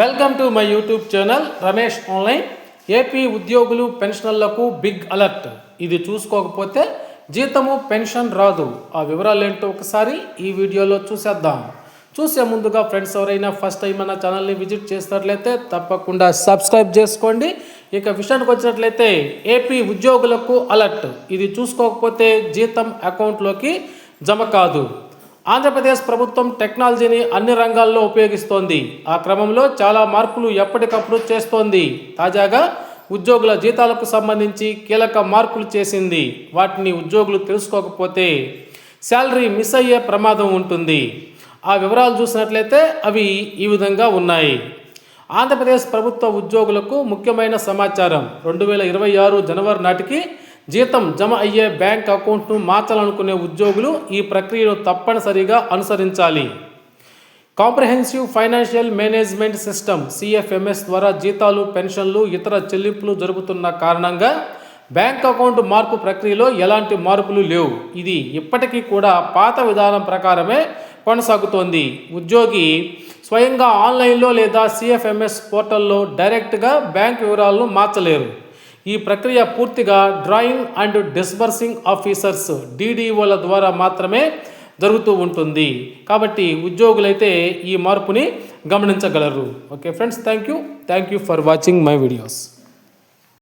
Welcome to my YouTube channel Ramesh online AP ఉద్యోగులు పెన్షనర్లకు big alert ఇది చూసుకోకపోతే జీతము పెన్షన్ రాదు. ఆ వివరాలు ఏంటో ఒకసారి ఈ వీడియోలో చూసేద్దాం. చూసే ముందుగా ఫ్రెండ్స్ ఎవరైనా ఫస్ట్ టైం మన ఛానల్ని విజిట్ చేసినట్లయితే తప్పకుండా సబ్స్క్రైబ్ చేసుకోండి. ఇక విషయానికి వచ్చినట్లయితే ఏపీ ఉద్యోగులకు అలర్ట్ ఇది చూసుకోకపోతే జీతం అకౌంట్లోకి జమ కాదు. ఆంధ్రప్రదేశ్ ప్రభుత్వం టెక్నాలజీని అన్ని రంగాల్లో ఉపయోగిస్తోంది. ఆ క్రమంలో చాలా మార్పులు ఎప్పటికప్పుడు చేస్తోంది. తాజాగా ఉద్యోగుల జీతాలకు సంబంధించి కీలక మార్పులు చేసింది. వాటిని ఉద్యోగులు తెలుసుకోకపోతే శాలరీ మిస్ అయ్యే ప్రమాదం ఉంటుంది. ఆ వివరాలు చూసినట్లయితే అవి ఈ విధంగా ఉన్నాయి. ఆంధ్రప్రదేశ్ ప్రభుత్వ ఉద్యోగులకు ముఖ్యమైన సమాచారం. రెండు వేల ఇరవై ఆరు జనవరి నాటికి జీతం జమ అయ్యే బ్యాంక్ అకౌంట్ను మార్చాలనుకునే ఉద్యోగులు ఈ ప్రక్రియను తప్పనిసరిగా అనుసరించాలి. Comprehensive financial management system CFMS ద్వారా జీతాలు పెన్షన్లు ఇతర చెల్లింపులు జరుగుతున్న కారణంగా బ్యాంక్ అకౌంట్ మార్పు ప్రక్రియలో ఎలాంటి మార్పులు లేవు. ఇది ఇప్పటికీ కూడా పాత విధానం ప్రకారమే కొనసాగుతోంది. ఉద్యోగి స్వయంగా ఆన్లైన్లో లేదా సిఎఫ్ఎంఎస్ పోర్టల్లో డైరెక్ట్గా బ్యాంక్ వివరాలను మార్చలేరు. ఈ ప్రక్రియ పూర్తిగా డ్రాయింగ్ అండ్ డిస్బర్సింగ్ ఆఫీసర్స్ డీడీఓల ద్వారా మాత్రమే జరుగుతూ ఉంటుంది. కాబట్టి ఉద్యోగులైతే ఈ మార్పుని గమనించగలరు. Okay friends thank you thank you for watching my videos.